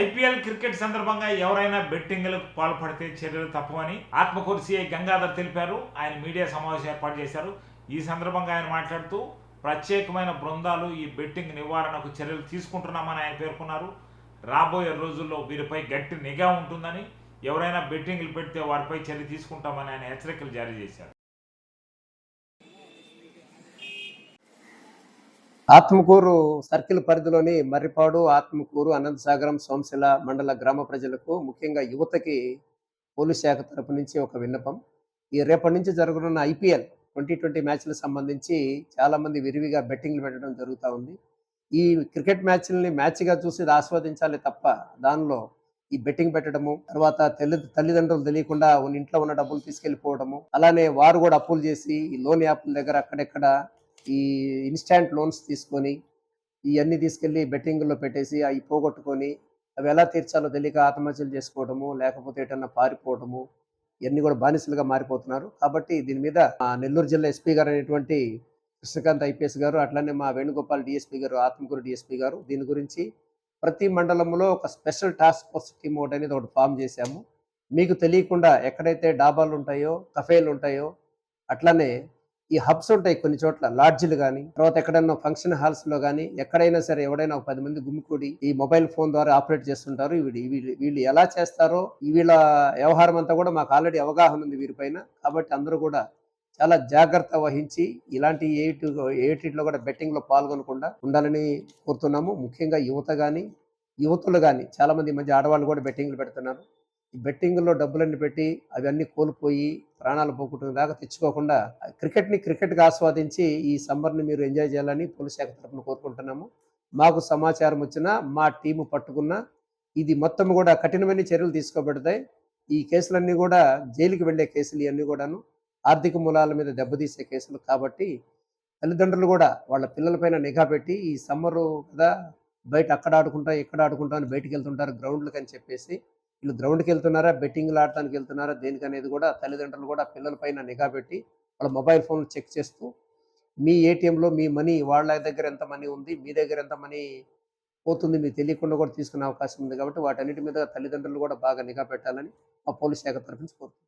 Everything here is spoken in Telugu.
ఐపీఎల్ క్రికెట్ సందర్భంగా ఎవరైనా బెట్టింగ్లకు పాల్పడితే చర్యలు తప్పవని ఆత్మకూరు సీఐ గంగాధర్ తెలిపారు. ఆయన మీడియా సమావేశం ఏర్పాటు చేశారు. ఈ సందర్భంగా ఆయన మాట్లాడుతూ ప్రత్యేకమైన బృందాలు ఈ బెట్టింగ్ నివారణకు చర్యలు తీసుకుంటున్నామని ఆయన పేర్కొన్నారు. రాబోయే రోజుల్లో వీరిపై గట్టి నిఘా ఉంటుందని ఎవరైనా బెట్టింగ్లు పెడితే వారిపై చర్య తీసుకుంటామని ఆయన హెచ్చరికలు జారీ చేశారు. ఆత్మకూరు సర్కిల్ పరిధిలోని మర్రిపాడు ఆత్మకూరు అనంతసాగరం సోమశిల మండల గ్రామ ప్రజలకు ముఖ్యంగా యువతకి పోలీస్ శాఖ తరపు నుంచి ఒక విన్నపం. ఈ రేపటి నుంచి జరగనున్న ఐపీఎల్ ట్వంటీ ట్వంటీ మ్యాచ్లకు సంబంధించి చాలామంది విరివిగా బెట్టింగ్లు పెట్టడం జరుగుతూ ఉంది. ఈ క్రికెట్ మ్యాచ్లని మ్యాచ్గా చూసి ఆస్వాదించాలి తప్ప దానిలో ఈ బెట్టింగ్ పెట్టడము తర్వాత తల్లి తల్లిదండ్రులు తెలియకుండా ఇంట్లో ఉన్న డబ్బులు తీసుకెళ్ళిపోవడము అలానే వారు కూడా అప్పులు చేసి ఈ లోన్ యాప్ల దగ్గర అక్కడెక్కడ ఈ ఇన్స్టాంట్ లోన్స్ తీసుకొని ఇవన్నీ తీసుకెళ్ళి బెట్టింగ్లో పెట్టేసి అవి పోగొట్టుకొని అవి ఎలా తీర్చాలో తెలియక ఆత్మహత్యలు చేసుకోవడము లేకపోతే ఎటన్నా పారిపోవడము ఇవన్నీ కూడా బానిసలుగా మారిపోతున్నారు. కాబట్టి దీని మీద నెల్లూరు జిల్లా ఎస్పీ గారు అనేటువంటి కృష్ణకాంత్ ఐపీఎస్ గారు అట్లానే మా వేణుగోపాల్ డిఎస్పీ గారు ఆత్మకూరు డిఎస్పీ గారు దీని గురించి ప్రతి మండలంలో ఒక స్పెషల్ టాస్క్ ఫోర్స్ టీమ్ ఒకటి అనేది ఒకటి ఫామ్ చేశాము. మీకు తెలియకుండా ఎక్కడైతే డాబాలు ఉంటాయో కఫేలు ఉంటాయో అట్లానే ఈ హబ్స్ ఉంటాయి కొన్ని చోట్ల లాడ్జ్లు కానీ తర్వాత ఎక్కడైనా ఫంక్షన్ హాల్స్లో కానీ ఎక్కడైనా సరే ఎవడైనా ఒక పది మంది గుమ్మికూడి ఈ మొబైల్ ఫోన్ ద్వారా ఆపరేట్ చేస్తుంటారు. వీళ్ళు వీళ్ళు వీళ్ళు ఎలా చేస్తారో వీళ్ళ వ్యవహారం అంతా కూడా మాకు ఆల్రెడీ అవగాహన ఉంది వీరిపైన. కాబట్టి అందరూ కూడా చాలా జాగ్రత్త వహించి ఇలాంటి ఏటి ఏటిలో కూడా బెట్టింగ్లో పాల్గొనకుండా ఉండాలని కోరుతున్నాము. ముఖ్యంగా యువత కానీ యువతులు కానీ చాలా మంది మంచి ఆడవాళ్ళు కూడా బెట్టింగ్లు పెడుతున్నారు. బెట్టింగ్లో డబ్బులన్నీ పెట్టి అవన్నీ కోల్పోయి ప్రాణాలు పోగొట్టుకునే దాకా తెచ్చుకోకుండా క్రికెట్ని క్రికెట్గా ఆస్వాదించి ఈ సమ్మర్ని మీరు ఎంజాయ్ చేయాలని పోలీస్ శాఖ తరఫున కోరుకుంటున్నాము. మాకు సమాచారం వచ్చినా మా టీము పట్టుకున్నా ఇది మొత్తం కూడా కఠినమైన చర్యలు తీసుకోబెడతాయి. ఈ కేసులన్నీ కూడా జైలుకి వెళ్ళే కేసులు ఇవన్నీ కూడాను ఆర్థిక మూలాల మీద దెబ్బతీసే కేసులు కాబట్టి తల్లిదండ్రులు కూడా వాళ్ళ పిల్లలపైన నిఘా పెట్టి ఈ సమ్మరు కదా బయట అక్కడ ఆడుకుంటా ఇక్కడ ఆడుకుంటా అని బయటికి వెళ్తుంటారు గ్రౌండ్లకు అని చెప్పేసి వీళ్ళు గ్రౌండ్కి వెళ్తున్నారా బెట్టింగ్లు ఆడటానికి వెళ్తున్నారా దేనికి అనేది కూడా తల్లిదండ్రులు కూడా పిల్లలపైన నిఘా పెట్టి వాళ్ళ మొబైల్ ఫోన్లు చెక్ చేస్తూ మీ ఏటీఎంలో మీ మనీ వాళ్ళ దగ్గర ఎంత మనీ ఉంది? మీ దగ్గర ఎంత మనీ పోతుంది? మీకు తెలియకుండా కూడా తీసుకునే అవకాశం ఉంది కాబట్టి వాటన్నిటి మీద తల్లిదండ్రులు కూడా బాగా నిఘా పెట్టాలని మా పోలీస్ శాఖ తరఫున కోరుతున్నాను